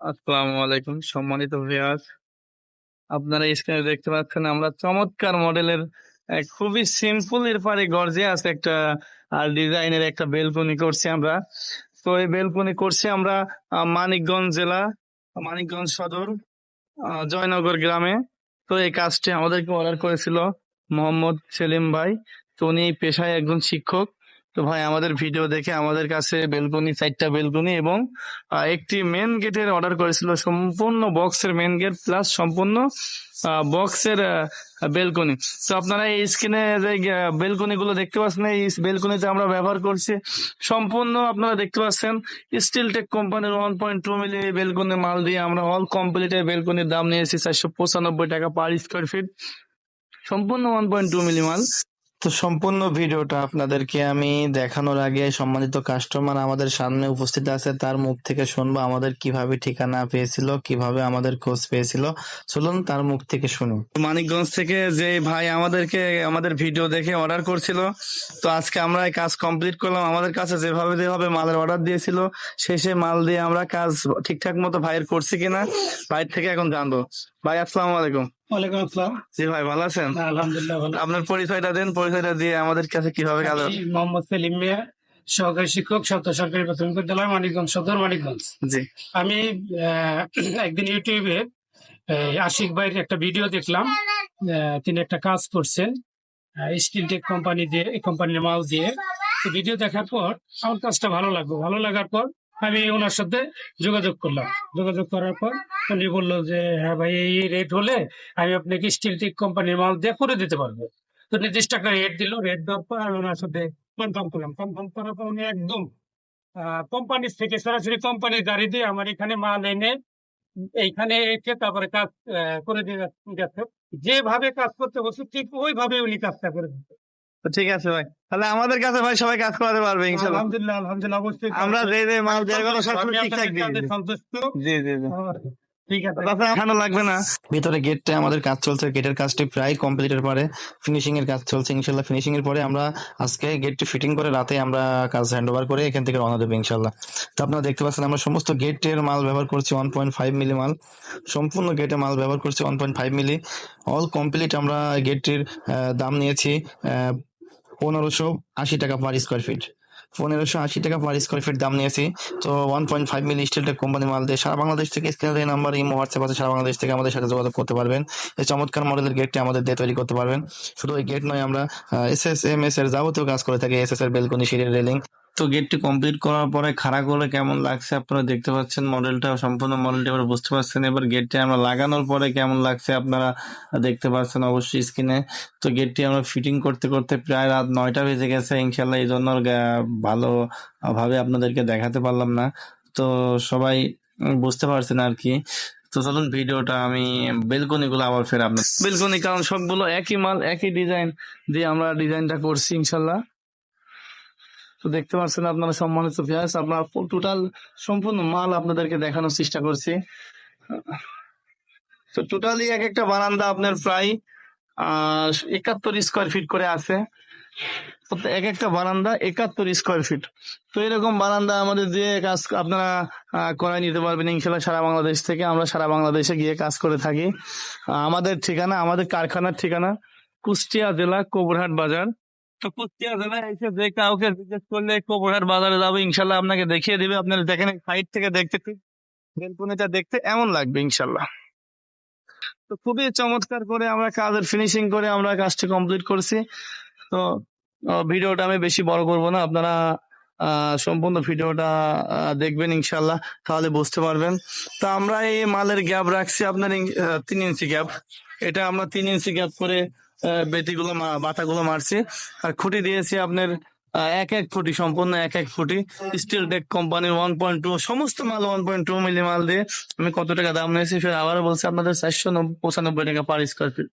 আসসালামু আলাইকুম সম্মানিত ভিউয়ার্স আপনারা স্ক্রিনে দেখতে পাচ্ছেন, আমরা চমৎকার মডেলের খুবই সিম্পল এর পারে গর্জিয়াস একটা আর ডিজাইনের একটা বেলকনি করছি আমরা। তো এই বেলকনি করছি আমরা মানিকগঞ্জ জেলা, মানিকগঞ্জ সদর জয়নগর গ্রামে। তো এই কাজটি আমাদেরকে অর্ডার করেছিল মোহাম্মদ সেলিম ভাই। তো উনি পেশায় একজন শিক্ষক। তো ভাই, আমাদের ভিডিও দেখে আমাদের কাছে বেলকনি, চারটা বেলকনি এবং একটি মেন গেটের অর্ডার করেছিল। সম্পূর্ণ বক্সের মেন গেট প্লাস সম্পূর্ণ বক্সের বেলকনি। তো আপনারা এই স্ক্রিনে যে বেলকনি গুলো দেখতে পাচ্ছেন, এই বেলকনিতে আমরা ব্যবহার করছি। সম্পূর্ণ আপনারা দেখতে পাচ্ছেন স্টিল টেক কোম্পানির one point two milli balcony মাল দিয়ে আমরা অল কমপ্লিটের বেলকনির দাম নিয়েছি চারশো পঁচানব্বই টাকা পার স্কোয়ার ফিট সম্পূর্ণ ওয়ান পয়েন্ট টু মিলি মাল। তো সম্পূর্ণ ভিডিওটা আপনাদেরকে আমি দেখানোর আগে সম্মানিত কাস্টমার আমাদের সামনে উপস্থিত আছে, তার মুখ থেকে শুনব আমাদের কীভাবে ঠিকানা পেয়েছিল, কীভাবে আমাদের খোঁজ পেয়েছিল। চলুন তার মুখ থেকে শুনুন। মানিকগঞ্জ থেকে যে ভাই আমাদেরকে, আমাদের ভিডিও দেখে অর্ডার করছিল, তো আজকে আমরা কাজ কমপ্লিট করলাম। আমাদের কাছে যেভাবে যেভাবে মালের অর্ডার দিয়েছিল, শেষে মাল দিয়ে আমরা কাজ ঠিকঠাক মতো ভাইয়ের করছি কিনা, ভাইয়ের থেকে এখন জানব। ভাই, আসসালামু আলাইকুম। ওয়ালাইকুম আসসালাম। জি ভাই ভালো আছেন? হ্যাঁ, আলহামদুলিল্লাহ ভালো আপনার পরিচয়টা দেন পরিচয়টা দিয়ে আমাদের কাছে কীভাবে আমি মোহাম্মদ সেলিম মিয়া সহকারী শিক্ষক সপ্তাহ সরকারি প্রাথমিক বিদ্যালয় মানিকগঞ্জ সদর মানিকগঞ্জ। জি। আমি একদিন ইউটিউবে আশিক ভাইয়ের একটা ভিডিও দেখলাম। তিনি একটা কাজ করছেন স্কিল টেক কোম্পানি দিয়ে এই কোম্পানির মাল দিয়ে। ভিডিও দেখার পর আমার কাজটা ভালো লাগল। ভালো লাগার পর আমি ওনার সাথে যোগাযোগ করলাম। যোগাযোগ করার পর উনি বলল যে হ্যাঁ ভাই, এই রেট হলে আমি আপনাকে স্টিল টেক কোম্পানির মাল দিয়ে করে দিতে পারব। তো নির্দিষ্ট একটা রেট দিল। রেট দেওয়ার পর আমি ওনার সাথে কনফার্ম করলাম। কনফার্ম করার পর উনি একদম কোম্পানির থেকে সরাসরি কোম্পানির গাড়ি দিয়ে আমার এখানে মাল এনে এইখানে এসে তারপরে কাজ করে দিয়ে গেছে যেভাবে কাজ করতে বসে ঠিক ওইভাবে উনি কাজটা করে দিচ্ছে। তো ঠিক আছে ভাই। তাহলে আমাদের কাছে ভাই সবাই কাজ করাতে পারবে ইনশাল্লাহ। আলহামদুলিল্লাহ আলহামদুলিল্লাহ অবশ্যই আমরা যে যে মাল দেওয়ার কথা সবসময় ঠিকঠাক দিই। সন্তুষ্ট। জি জি জি। ঠিক আছে। ঠান্ডা লাগবে না। ভিতরে গেটটা আমাদের কাজ চলছে গেটের কাজটি প্রায় কমপ্লিটের পরে ফিনিশিং এর কাজ চলছে ইনশাল্লাহ ফিনিশিং এর পরে আমরা আজকে গেটটি ফিটিং করে রাতে আমরা কাজ হ্যান্ড ওভার করে এখান থেকে রওনা দেবো ইনশাল্লাহ। তো আপনারা দেখতে পাচ্ছেন আমরা সমস্ত গেটের মাল ব্যবহার করছি ওয়ান পয়েন্ট ফাইভ মিলি মাল। সম্পূর্ণ গেটে মাল ব্যবহার করছি one point five milli all complete আমরা গেটটির দাম নিয়েছি পনেরোশো আশি টাকা পার স্কোয়ার ফিট পনেরোশো আশি টাকা পার স্কোয়ার ফিট দাম নিয়েছি। তো one point five milli steel tech company মাল দিয়ে সারা বাংলাদেশ থেকে স্ক্রিনের নাম্বার ইমো হোয়াটসঅ্যাপ আছে, সারা বাংলাদেশ থেকে আমাদের সাথে যোগাযোগ করতে পারবেন। এই চমৎকার মডেলের গেটটি আমাদের দিয়ে তৈরি করতে পারবেন। শুধু ওই গেট নয়, আমরা এস এস এম এস এর যাবতীয় কাজ করে থাকি। এস এস এর বেলকনি, সিঁড়ির রেলিং তো গেটটি কমপ্লিট করার পরে খাড়া করলে কেমন লাগছে আপনারা দেখতে পাচ্ছেন? মডেলটা সম্পূর্ণ মডেলটি এবার বুঝতে পারছেন। এবার গেটটি আমরা লাগানোর পরে কেমন লাগছে আপনারা দেখতে পাচ্ছেন অবশ্যই স্ক্রিনে তো গেটটি আমরা ফিটিং করতে করতে প্রায় রাত নয়টা বেজে গেছে। ইনশাল্লাহ এই জন্য গা- ভালো ভাবে আপনাদেরকে দেখাতে পারলাম না। তো সবাই বুঝতে পারছেন আর কি। তো চলুন ভিডিওটা আমি বেলকনি গুলো আবার ফের আপনার বেলকনি কারণ সবগুলো একই মাল, একই ডিজাইন দিয়ে আমরা ডিজাইনটা করছি ইনশাল্লাহ তো দেখতে পাচ্ছেন আপনারা সম্মানিত ভিয়াস আপনার টোটাল সম্পূর্ণ মাল আপনাদেরকে দেখানোর চেষ্টা করছি। তো টোটালি এক একটা বারান্দা আপনার প্রায় একাত্তর স্কোয়ার ফিট করে আছে। এক একটা বারান্দা একাত্তর স্কোয়ার ফিট তো এরকম বারান্দা আমাদের দিয়ে কাজ আপনারা করায় নিতে পারবেন ইনশাল্লাহ সারা বাংলাদেশ থেকে। আমরা সারা বাংলাদেশে গিয়ে কাজ করে থাকি। আমাদের ঠিকানা, আমাদের কারখানার ঠিকানা কুষ্টিয়া জেলা কোবরহাট বাজার। যে কাউকে করলে বাজারে যাব, ইনশাল্লাহ আপনাকে দেখিয়ে দিবে। থেকে দেখতে দেখতে এমন লাগবে, ইনশাল্লাহ। তো খুবই চমৎকার করে আমরা কাজের ফিনিশিং করে আমরা কাজটি কমপ্লিট করছি। তো ভিডিওটা আমি বেশি বড় করব না, আপনারা সম্পূর্ণ ভিডিওটা দেখবেন ইনশাল্লাহ, তাহলে বুঝতে পারবেন। তো আমরা এই মালের গ্যাপ রাখছি, আপনার তিন ইঞ্চি গ্যাপ এটা আমরা তিন ইঞ্চি গ্যাপ করে বেতিগুলো মা- বাতাগুলো মারছি। আর খুঁটি দিয়েছি আপনার এক এক ফুটি সম্পূর্ণ এক এক ফুটি স্টিল টেক কোম্পানির ওয়ান পয়েন্ট টু সমস্ত মাল ওয়ান পয়েন্ট টু মিলি মাল দিয়ে আমি কত টাকা দাম নিয়েছি, ফের আবারও বলছি আপনাদের চারশো পঁচানব্বই টাকা পার স্কোয়ার ফিট